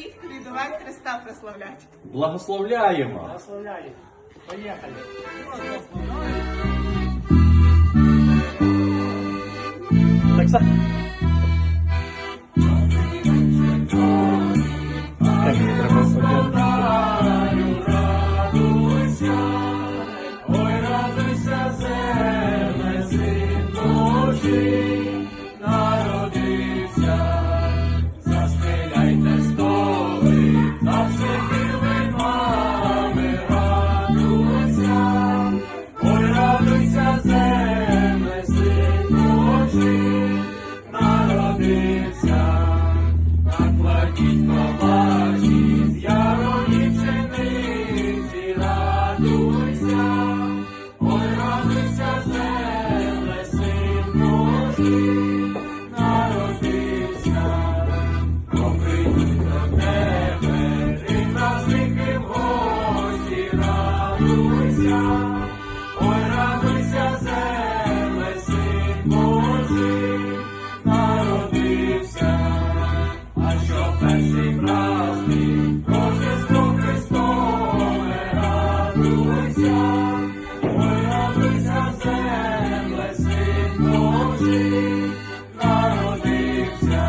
відповідь, давай Христа прославлять. Благословляємо. Благословляємо! Поїхали. Так мені треба ой, радуйся, земле, Божий, народився, а що перший праздник, Рождество Христове, радуйся, ой, радуйся, земле, Божий, народився,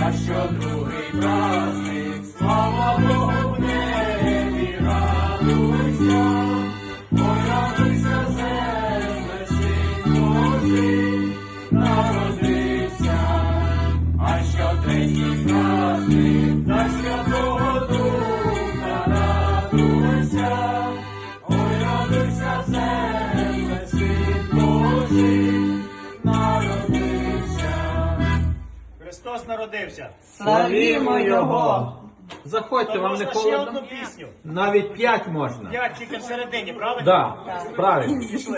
а що другий праздник, Христос народився. Славімо Його! Заходьте, То вам не можна ще холодно? одну пісню. Навіть п'ять можна. П'ять тільки всередині, правильно? Да, правильно. Пішли.